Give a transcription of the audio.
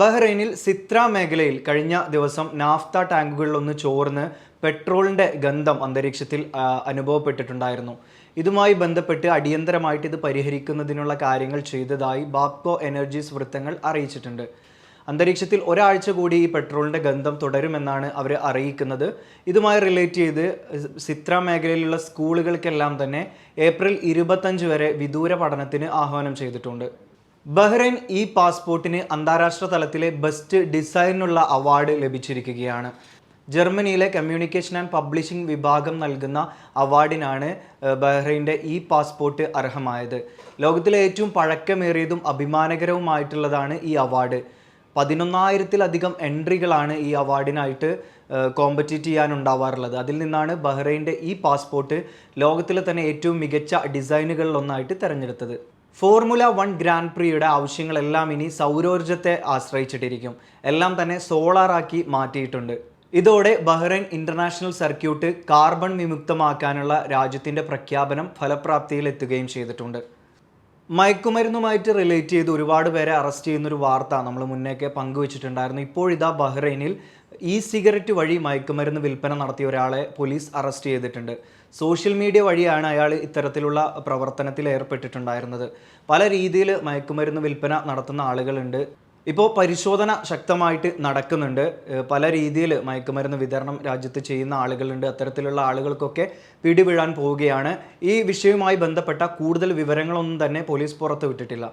ബഹ്റൈനിൽ സിത്ര മേഖലയിൽ കഴിഞ്ഞ ദിവസം നാഫ്ത ടാങ്കുകളിലൊന്ന് ചോർന്ന് പെട്രോളിന്റെ ഗന്ധം അന്തരീക്ഷത്തിൽ അനുഭവപ്പെട്ടിട്ടുണ്ടായിരുന്നു. ഇതുമായി ബന്ധപ്പെട്ട് അടിയന്തരമായിട്ട് ഇത് പരിഹരിക്കുന്നതിനുള്ള കാര്യങ്ങൾ ചെയ്തതായി ബാപ്കോ എനർജീസ് വൃത്തങ്ങൾ അറിയിച്ചിട്ടുണ്ട്. അന്തരീക്ഷത്തിൽ ഒരാഴ്ച കൂടി ഈ പെട്രോളിന്റെ ഗന്ധം തുടരുമെന്നാണ് അവർ അറിയിക്കുന്നത്. ഇതുമായി റിലേറ്റ് ചെയ്ത് സിത്ര മേഖലയിലുള്ള സ്കൂളുകൾക്കെല്ലാം തന്നെ ഏപ്രിൽ ഇരുപത്തഞ്ച് വരെ വിദൂര പഠനത്തിന് ആഹ്വാനം ചെയ്തിട്ടുണ്ട്. ബഹ്റൈൻ ഇ പാസ്പോർട്ടിന് അന്താരാഷ്ട്ര തലത്തിലെ ബെസ്റ്റ് ഡിസൈനുള്ള അവാർഡ് ലഭിച്ചിരിക്കുകയാണ്. ജർമ്മനിയിലെ കമ്മ്യൂണിക്കേഷൻ ആൻഡ് പബ്ലിഷിംഗ് വിഭാഗം നൽകുന്ന അവാർഡിനാണ് ബഹ്റൈന്റെ ഇ പാസ്പോർട്ട് അർഹമായത്. ലോകത്തിലെ ഏറ്റവും പഴക്കമേറിയതും അഭിമാനകരവുമായിട്ടുള്ളതാണ് ഈ അവാർഡ്. പതിനൊന്നായിരത്തിലധികം എൻട്രികളാണ് ഈ അവാർഡിനായിട്ട് കോമ്പറ്റീറ്റ് ചെയ്യാനുണ്ടാവാറുള്ളത്. അതിൽ നിന്നാണ് ബഹ്റൈന്റെ ഈ പാസ്പോർട്ട് ലോകത്തിലെ തന്നെ ഏറ്റവും മികച്ച ഡിസൈനുകളിലൊന്നായിട്ട് തിരഞ്ഞെടുത്തത്. ഫോർമുല വൺ ഗ്രാൻഡ് പ്രിയുടെ ആവശ്യങ്ങളെല്ലാം ഇനി സൗരോർജത്തെ ആശ്രയിച്ചിട്ടിരിക്കും. എല്ലാം തന്നെ സോളാറാക്കി മാറ്റിയിട്ടുണ്ട്. ഇതോടെ ബഹ്റൈൻ ഇന്റർനാഷണൽ സർക്യൂട്ട് കാർബൺ വിമുക്തമാക്കാനുള്ള രാജ്യത്തിന്റെ പ്രഖ്യാപനം ഫലപ്രാപ്തിയിൽ എത്തുകയും ചെയ്തിട്ടുണ്ട്. മയക്കുമരുന്നുമായിട്ട് റിലേറ്റ് ചെയ്ത് ഒരുപാട് പേരെ അറസ്റ്റ് ചെയ്യുന്നൊരു വാർത്ത നമ്മൾ മുന്നേക്കെ പങ്കുവച്ചിട്ടുണ്ടായിരുന്നു. ഇപ്പോഴിതാ ബഹ്റൈനിൽ ഈ സിഗരറ്റ് വഴി മയക്കുമരുന്ന് വിൽപ്പന നടത്തിയ ഒരാളെ പോലീസ് അറസ്റ്റ് ചെയ്തിട്ടുണ്ട്. സോഷ്യൽ മീഡിയ വഴിയാണ് അയാൾ ഇത്തരത്തിലുള്ള പ്രവർത്തനത്തിൽ ഏർപ്പെട്ടിട്ടുണ്ടായിരുന്നത്. പല രീതിയിൽ മയക്കുമരുന്ന് വിൽപ്പന നടത്തുന്ന ആളുകളുണ്ട്. ഇപ്പോൾ പരിശോധന ശക്തമായിട്ട് നടക്കുന്നുണ്ട്. പല രീതിയിൽ മയക്കുമരുന്ന് വിതരണം രാജ്യത്ത് ചെയ്യുന്ന ആളുകളുണ്ട്. അത്തരത്തിലുള്ള ആളുകൾക്കൊക്കെ പിടിവിഴാൻ പോവുകയാണ്. ഈ വിഷയവുമായി ബന്ധപ്പെട്ട കൂടുതൽ വിവരങ്ങളൊന്നും തന്നെ പോലീസ് പുറത്തുവിട്ടിട്ടില്ല.